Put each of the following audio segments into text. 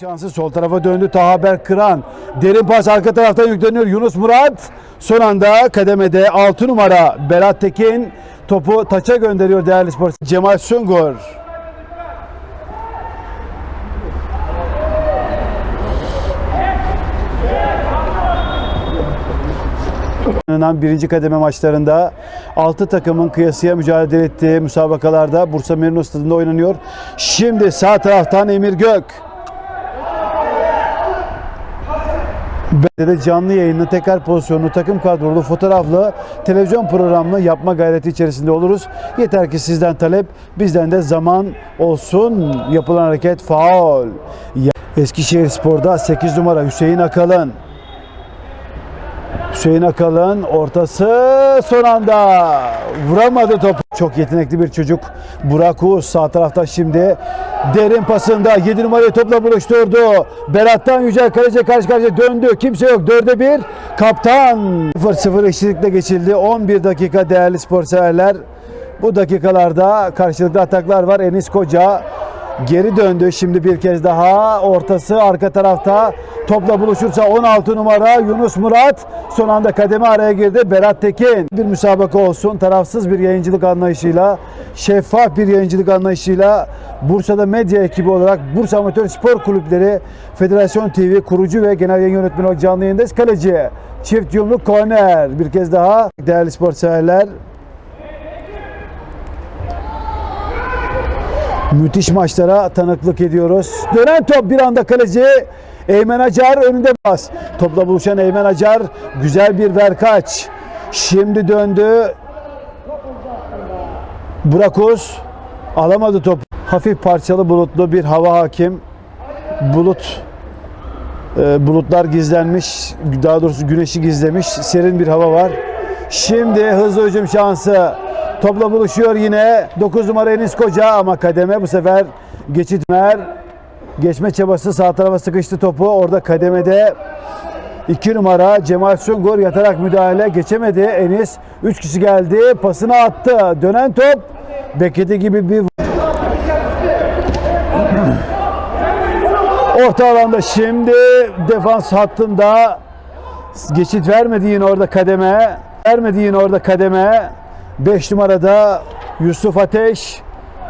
Şansı sol tarafa döndü. Tahaber Kıran. Derin pas arka taraftan yükleniyor. Yunus Murat. Son anda kademede 6 numara Berat Tekin topu taça gönderiyor değerli spor. Cemal Sungur. Oynanan birinci kademe maçlarında 6 takımın kıyasıya mücadele ettiği müsabakalarda Bursa Merino Stadı'nda oynanıyor. Şimdi sağ taraftan Emir Gök. de canlı yayınlı tekrar pozisyonlu takım kadrolu fotoğraflı televizyon programını yapma gayreti içerisinde oluruz. Yeter ki sizden talep bizden de zaman olsun. Yapılan hareket faul. Eskişehir Spor'da 8 numara Hüseyin Akalın. Hüseyin Akalın ortası son anda vuramadı topu. Çok yetenekli bir çocuk. Burak Uğuz sağ tarafta şimdi derin pasında 7 numarayı topla buluşturdu. Berat'tan Yücel Kaleci karşı karşıya döndü. Kimse yok. 4'e 1. Kaptan 0-0 eşitlikle geçildi. 11 dakika değerli spor severler. Bu dakikalarda karşılıklı ataklar var. Enis Koca geri döndü. Şimdi bir kez daha ortası arka tarafta topla buluşursa 16 numara Yunus Murat son anda kademe araya girdi. Berat Tekin bir müsabaka olsun. Tarafsız bir yayıncılık anlayışıyla şeffaf bir yayıncılık anlayışıyla Bursa'da medya ekibi olarak Bursa Amatör Spor Kulüpleri Federasyon TV kurucu ve genel yayın yönetmeni canlı yayındayız. Kaleci çift yumruk korner bir kez daha değerli spor severler Müthiş maçlara tanıklık ediyoruz. Dönen top bir anda kaleci Eymen Acar önünde bas. Topla buluşan Eymen Acar güzel bir verkaç. Şimdi döndü. Burak Uz alamadı top. Hafif parçalı bulutlu bir hava hakim. Bulut e, bulutlar gizlenmiş. Daha doğrusu güneşi gizlemiş. Serin bir hava var. Şimdi hızlı hücum şansı. Topla buluşuyor yine. 9 numara Enis Koca ama kademe bu sefer geçit mer. Geçme çabası sağ tarafa sıkıştı topu. Orada kademede 2 numara Cemal Sungur yatarak müdahale geçemedi. Enis 3 kişi geldi. Pasını attı. Dönen top beklediği gibi bir Orta alanda şimdi defans hattında geçit vermedi yine orada kademe. Vermedi yine orada kademe. 5 numarada Yusuf Ateş.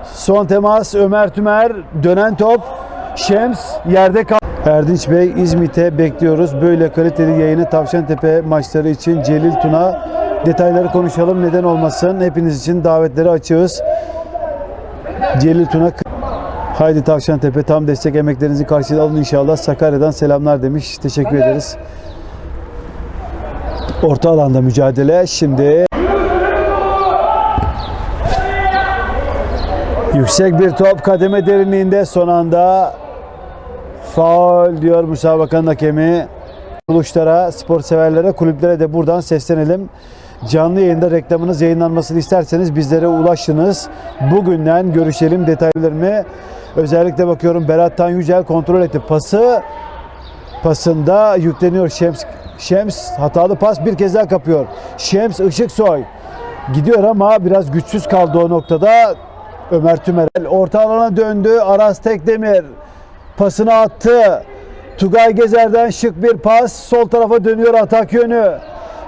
Son temas Ömer Tümer. Dönen top. Şems yerde kal. Erdinç Bey İzmit'e bekliyoruz. Böyle kaliteli yayını Tavşantepe maçları için Celil Tuna. Detayları konuşalım neden olmasın. Hepiniz için davetleri açığız. Celil Tuna Haydi Tavşantepe tam destek emeklerinizi karşılığı alın inşallah. Sakarya'dan selamlar demiş. Teşekkür ederiz. Orta alanda mücadele. Şimdi yüksek bir top kademe derinliğinde son anda faul diyor müsabakanın hakemi. Kuruluşlara, spor severlere, kulüplere de buradan seslenelim. Canlı yayında reklamınız yayınlanmasını isterseniz bizlere ulaşınız. Bugünden görüşelim detaylarını. Özellikle bakıyorum Berat Tan Yücel kontrol etti. Pası pasında yükleniyor Şems. Şems hatalı pas bir kez daha kapıyor. Şems Işıksoy gidiyor ama biraz güçsüz kaldı o noktada. Ömer Tümerel orta alana döndü. Aras Tekdemir pasını attı. Tugay Gezer'den şık bir pas. Sol tarafa dönüyor atak yönü.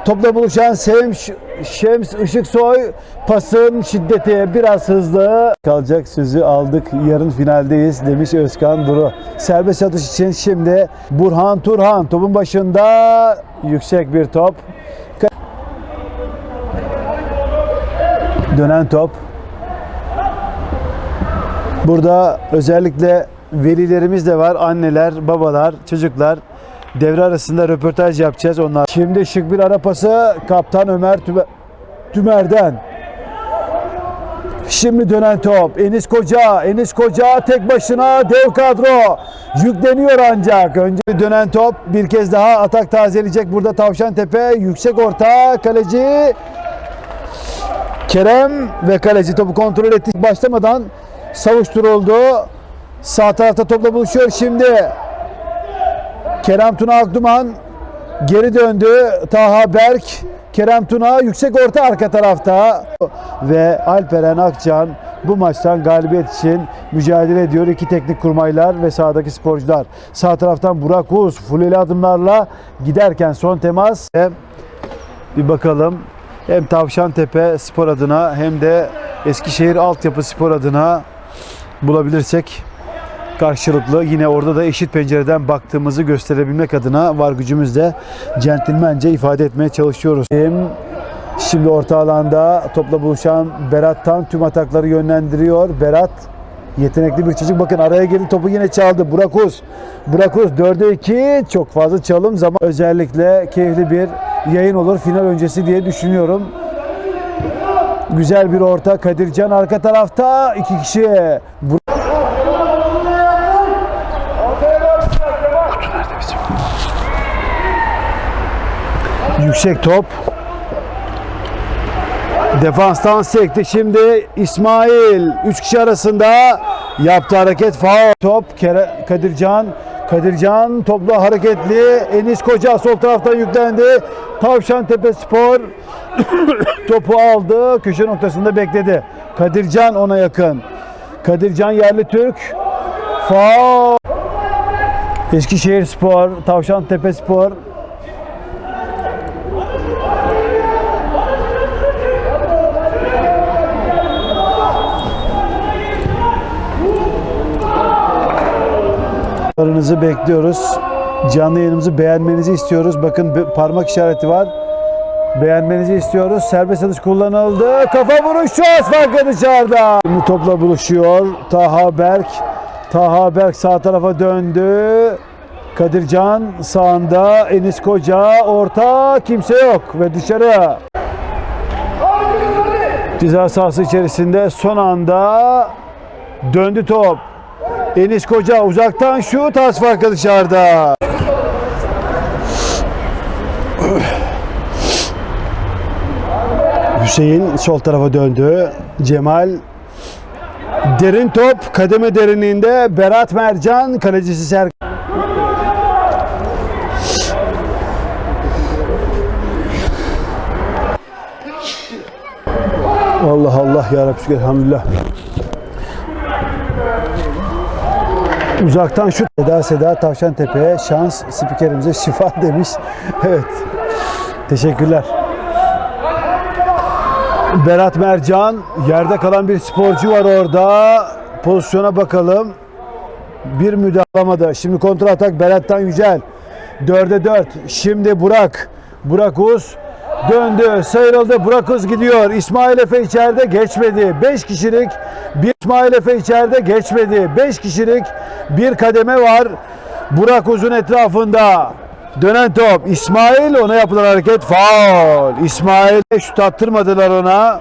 Topla buluşan Şems, Şems Işıksoy pasın şiddeti biraz hızlı. Kalacak sözü aldık. Yarın finaldeyiz demiş Özkan Duru. Serbest atış için şimdi Burhan Turhan topun başında yüksek bir top. Dönen top. Burada özellikle velilerimiz de var. Anneler, babalar, çocuklar. Devre arasında röportaj yapacağız onlar. Şimdi şık bir ara pası kaptan Ömer Tümer, Tümer'den. Şimdi dönen top. Enis Koca. Enis Koca tek başına dev kadro. Yükleniyor ancak. Önce dönen top bir kez daha atak tazeleyecek. Burada Tavşan Tepe. Yüksek orta. Kaleci Kerem ve kaleci topu kontrol etti. Başlamadan savuşturuldu. Sağ tarafta topla buluşuyor şimdi. Kerem Tuna Akduman geri döndü. Taha Berk Kerem Tuna yüksek orta arka tarafta ve Alperen Akcan bu maçtan galibiyet için mücadele ediyor. İki teknik kurmaylar ve sahadaki sporcular. Sağ taraftan Burak Uz fuleli adımlarla giderken son temas bir bakalım hem Tavşantepe spor adına hem de Eskişehir Altyapı spor adına bulabilirsek karşılıklı yine orada da eşit pencereden baktığımızı gösterebilmek adına var gücümüzle centilmence ifade etmeye çalışıyoruz. Şimdi orta alanda topla buluşan Berat'tan tüm atakları yönlendiriyor. Berat yetenekli bir çocuk. Bakın araya girdi topu yine çaldı. Burak Uz. Burak Uz 4'e 2 çok fazla çalım zaman özellikle keyifli bir yayın olur final öncesi diye düşünüyorum. Güzel bir orta Kadircan arka tarafta iki kişi. Yüksek top. Defanstan sekti. Şimdi İsmail 3 kişi arasında yaptı hareket. Faul. Top Kadircan. Kadircan topla hareketli. Enis Koca sol taraftan yüklendi. Tavşan Tepe Spor topu aldı. Köşe noktasında bekledi. Kadircan ona yakın. Kadircan yerli Türk. Faul. Eskişehir Spor, Tavşan Tepe Spor Yorumlarınızı bekliyoruz. Canlı yayınımızı beğenmenizi istiyoruz. Bakın parmak işareti var. Beğenmenizi istiyoruz. Serbest atış kullanıldı. Kafa vuruşu farkı dışarıda. Şimdi topla buluşuyor. Taha Berk. Taha Berk sağ tarafa döndü. Kadircan sağında. Enis Koca orta. Kimse yok ve dışarı. Ceza sahası içerisinde son anda döndü top. Enis Koca uzaktan şut az farkı dışarıda. Hüseyin sol tarafa döndü. Cemal derin top kademe derinliğinde Berat Mercan kalecisi Serkan. Allah Allah ya Rabbi elhamdülillah. Uzaktan şut. Seda Seda Tavşan Tepe'ye şans spikerimize şifa demiş. Evet. Teşekkürler. Berat Mercan yerde kalan bir sporcu var orada. Pozisyona bakalım. Bir müdahale. Şimdi kontrol atak Berat'tan Yücel. 4'e 4. Şimdi Burak. Burak Uz döndü, sıyrıldı. Burak Uz gidiyor. İsmail Efe içeride geçmedi. 5 kişilik bir İsmail Efe içeride geçmedi. 5 kişilik bir kademe var. Burak Uzun etrafında. Dönen top. İsmail ona yapılan hareket faul. İsmail şut attırmadılar ona.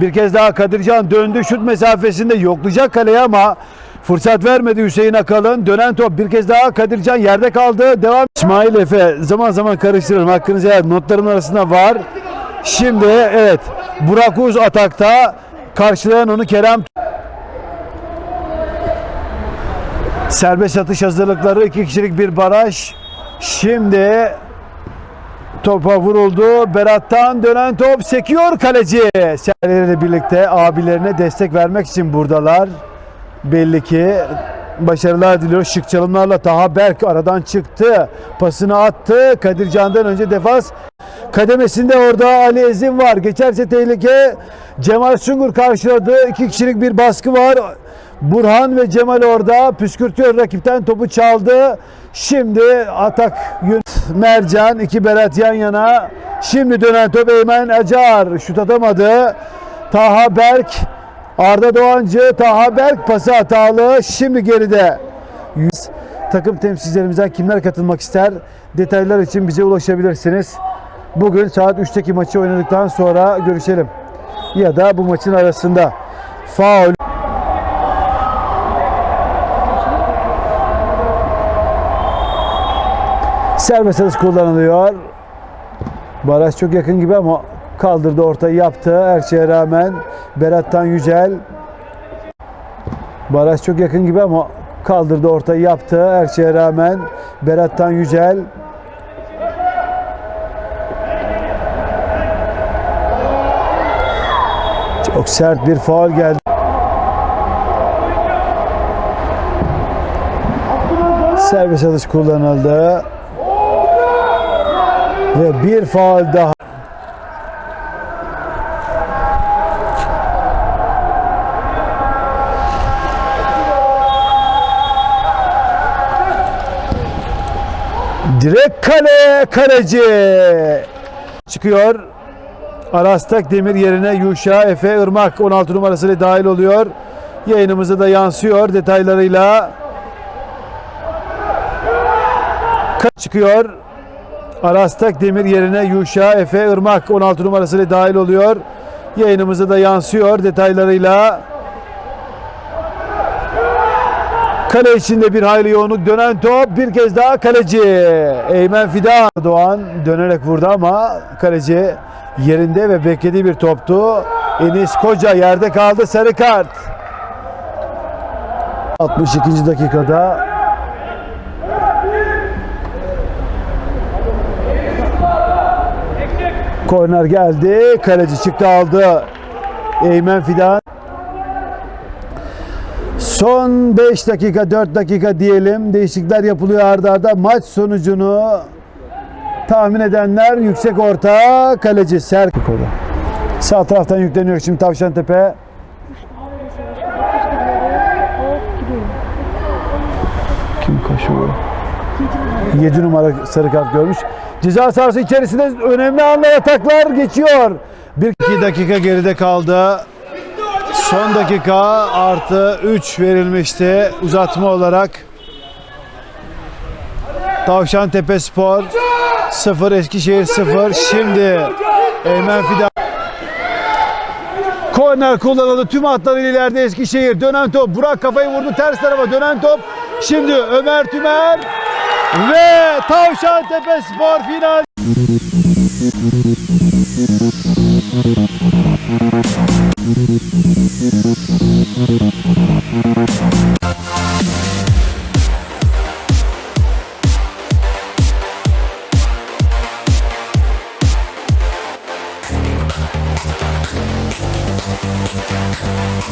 Bir kez daha Kadircan döndü şut mesafesinde yoklayacak kaleye ama fırsat vermedi Hüseyin Akalın. Dönen top bir kez daha Kadircan yerde kaldı. Devam. İsmail Efe zaman zaman karıştırıyorum. Hakkınızı helal. Notlarımın arasında var. Şimdi evet Burak Uz atakta. Karşılayan onu Kerem. Serbest atış hazırlıkları iki kişilik bir baraj. Şimdi topa vuruldu. Berat'tan dönen top sekiyor kaleci. Serleriyle birlikte abilerine destek vermek için buradalar. Belli ki başarılar diliyor. Şık çalımlarla Taha Berk aradan çıktı. Pasını attı. Kadircan'dan önce defans kademesinde orada Ali Ezin var. Geçerse tehlike. Cemal Sungur karşıladı. İki kişilik bir baskı var. Burhan ve Cemal orada püskürtüyor rakipten topu çaldı. Şimdi atak Mercan iki Berat yan yana. Şimdi dönen top Eymen Acar şut atamadı. Taha Berk Arda Doğancı Taha Berk pası hatalı. Şimdi geride. Takım temsilcilerimizden kimler katılmak ister? Detaylar için bize ulaşabilirsiniz. Bugün saat 3'teki maçı oynadıktan sonra görüşelim. Ya da bu maçın arasında. Faul. Serbest kullanılıyor. Baraj çok yakın gibi ama kaldırdı ortayı yaptı. Her şeye rağmen Berat'tan Yücel. Baraj çok yakın gibi ama kaldırdı ortayı yaptı. Her şeye rağmen Berat'tan Yücel. Çok sert bir faul geldi. Serbest atış kullanıldı. Ve bir faul daha. Direkt kale kaleci çıkıyor. Arastak Demir yerine Yuşa Efe Irmak 16 numarasıyla dahil oluyor. Yayınımıza da yansıyor detaylarıyla. Çıkıyor. Arastak Demir yerine Yuşa Efe Irmak 16 numarasıyla dahil oluyor. Yayınımıza da yansıyor detaylarıyla. Kale içinde bir hayli yoğunluk dönen top bir kez daha kaleci Eymen Fidan Doğan dönerek vurdu ama kaleci yerinde ve beklediği bir toptu. Enis Koca yerde kaldı sarı kart. 62. dakikada Korner geldi. Kaleci çıktı aldı. Eymen Fidan. Son 5 dakika 4 dakika diyelim. Değişiklikler yapılıyor arda arda. Maç sonucunu tahmin edenler yüksek orta kaleci Serk. Sağ taraftan yükleniyor şimdi Tavşan Tepe. Kim kaşıyor? 7 numara sarı kart görmüş. Ceza sahası içerisinde önemli anlar ataklar geçiyor. 1-2 dakika geride kaldı. Son dakika artı 3 verilmişti uzatma olarak. Tavşan Tepe Spor 0 Eskişehir 0. Şimdi Eymen Fidan Korner kullanıldı. Tüm hatları ileride Eskişehir. Dönen top. Burak kafayı vurdu ters tarafa. Dönen top. Şimdi Ömer Tümer ve Tavşan Tepe Spor final.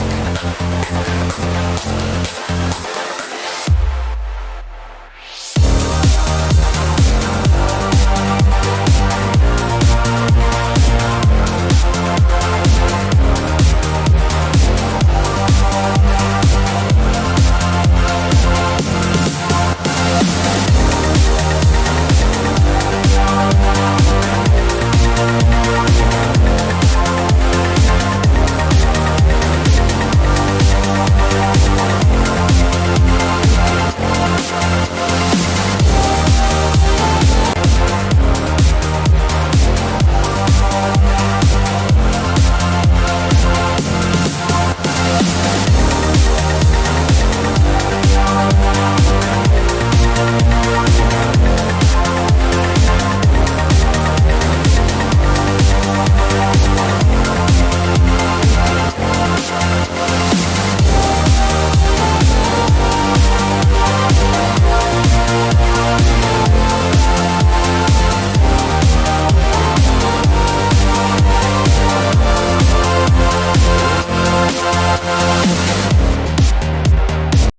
Thank you.